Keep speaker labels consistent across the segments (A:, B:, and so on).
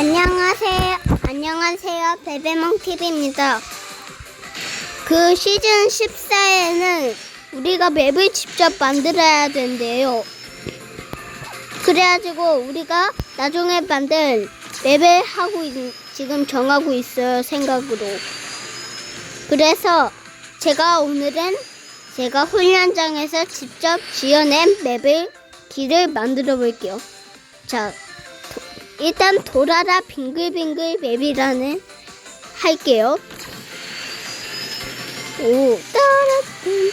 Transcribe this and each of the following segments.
A: 안녕하세요. 안녕하세요. 베베몽 TV입니다. 그 시즌 14에는 우리가 맵을 직접 만들어야 된대요. 그래가지고 우리가 나중에 만든 맵을 하고 있- 지금 정하고 있어요 생각으로. 그래서 제가 오늘은 제가 훈련장에서 직접 지어낸 맵을 길을 만들어 볼게요. 자, 도- 일단 돌아라 빙글빙글 맵이라는 할게요. 오, 따라뜬,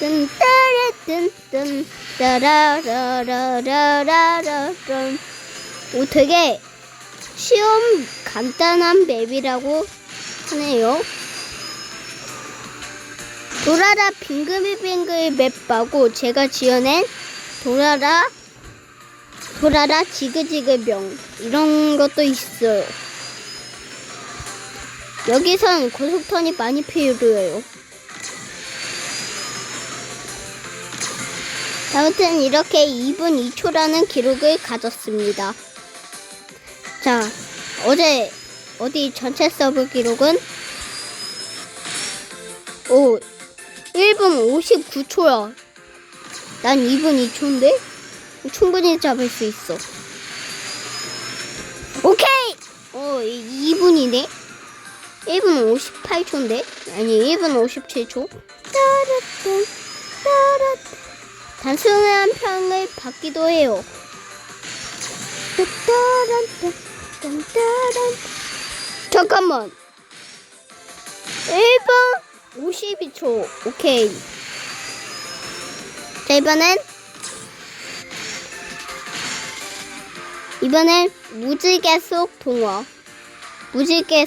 A: 뜬, 따라뜬, 뜬, 따라라라라라라란. 오, 되게 쉬운 간단한 맵이라고 하네요. 돌아라 빙글빙글 맵하고 제가 지어낸 돌아라 돌아라 지그지그병 이런 것도 있어요. 여기선 고속턴이 많이 필요해요. 아무튼 이렇게 2분 2초라는 기록을 가졌습니다. 자, 어제 어디 전체 서브 기록은 오 1분 59초야. 난 2분 2초인데 충분히 잡을 수 있어. 오케이. 어 2분이네. 1분 58초인데 아니 1분 57초. 따라따 따라 단순한 평을 받기도 해요. 잠깐만. 1분 52초. 오케이. 자, 이번엔 이번엔 무지개 속 동화. 무지개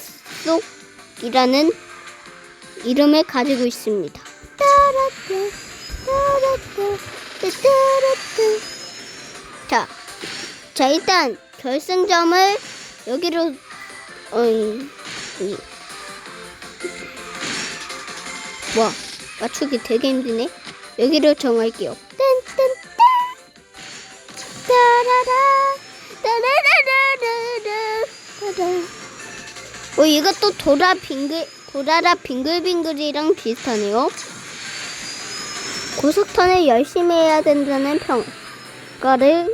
A: 속이라는 이름을 가지고 있습니다. 자, 자 일단 결승점을 여기로 어, 이, 이. 와 맞추기 되게 힘드네. 여기로 정할게요. 어 이것도 돌아 빙글 돌아라 빙글빙글이랑 비슷하네요. 고속턴을 열심히 해야 된다는 평가를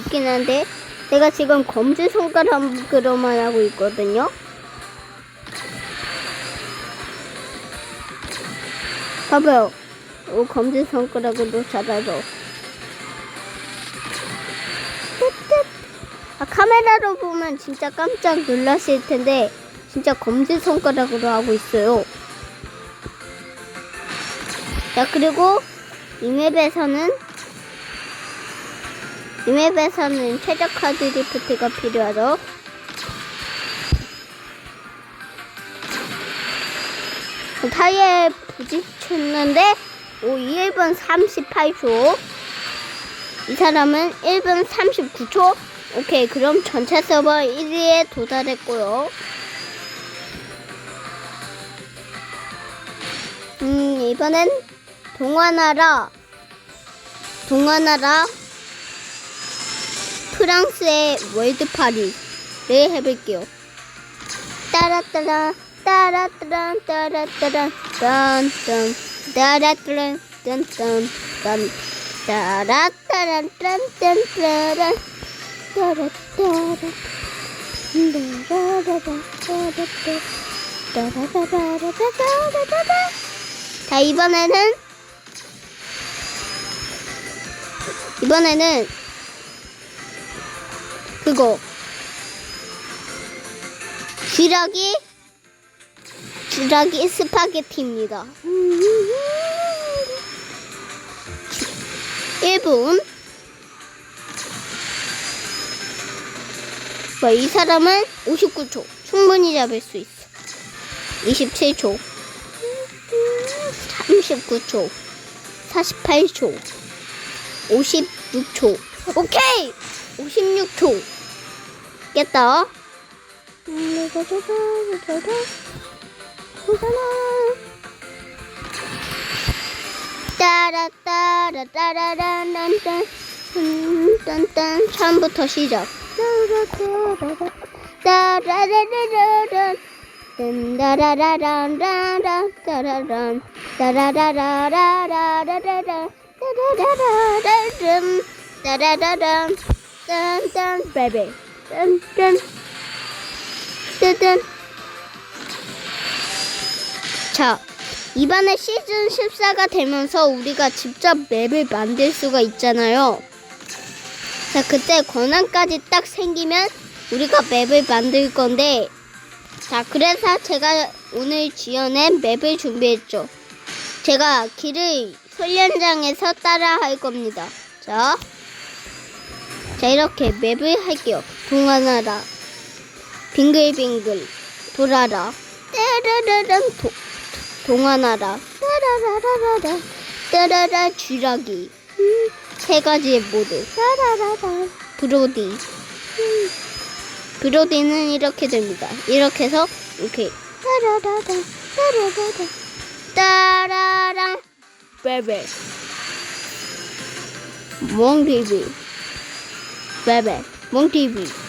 A: 있긴 한데 내가 지금 검지 손가락으로만 하고 있거든요. 봐봐요. 오, 검지 손가락으로 잡아서. 아, 카메라로 보면 진짜 깜짝 놀라실 텐데, 진짜 검지 손가락으로 하고 있어요. 자, 그리고 이 맵에서는, 이 맵에서는 최적화 드리프트가 필요하죠. 타이어에 부딪혔는데, 오, 1분 38초. 이 사람은 1분 39초. 오케이, 그럼 전체 서버 1위에 도달했고요. 음, 이번엔 동화나라, 동화나라. 프랑스의 월드파리를 해볼게요. 따라따라, 따라따라, 따라따라, 딴딴, 따라따라, 딴딴, 딴, 따라따라, 딴딴, 따라, 따라따라, 따라라라, 따라따라, 따라라라라라라라라. 자, 이번에는, 이번에는, 그거, 쥐라기, 쥐라기 스파게티입니다. 1분. 뭐, 이 사람은 59초. 충분히 잡을 수 있어. 27초. 39초. 48초. 56초. 오케이! 56초. 깼다. 따라따라따라란딴 딴딴 처음부터 시작 따라따라라 따라라라라란 자 이번에 시즌 14가 되면서 우리가 직접 맵을 만들 수가 있잖아요. 자 그때 권한까지 딱 생기면 우리가 맵을 만들 건데 자 그래서 제가 오늘 지어낸 맵을 준비했죠. 제가 길을 훈련장에서 따라 할 겁니다. 자, 자 이렇게 맵을 할게요. 동안하라 빙글빙글 돌아라 따라라란 도, 동안하라 따라라라라라 따라라 쥐라기 음, 세 가지의 모드 따라라라 브로디 음, 브로디는 이렇게 됩니다. 이렇게 해서 이렇게 따라라라 따라라라 따라랑 베베. 몽티비. 베베. 몽티비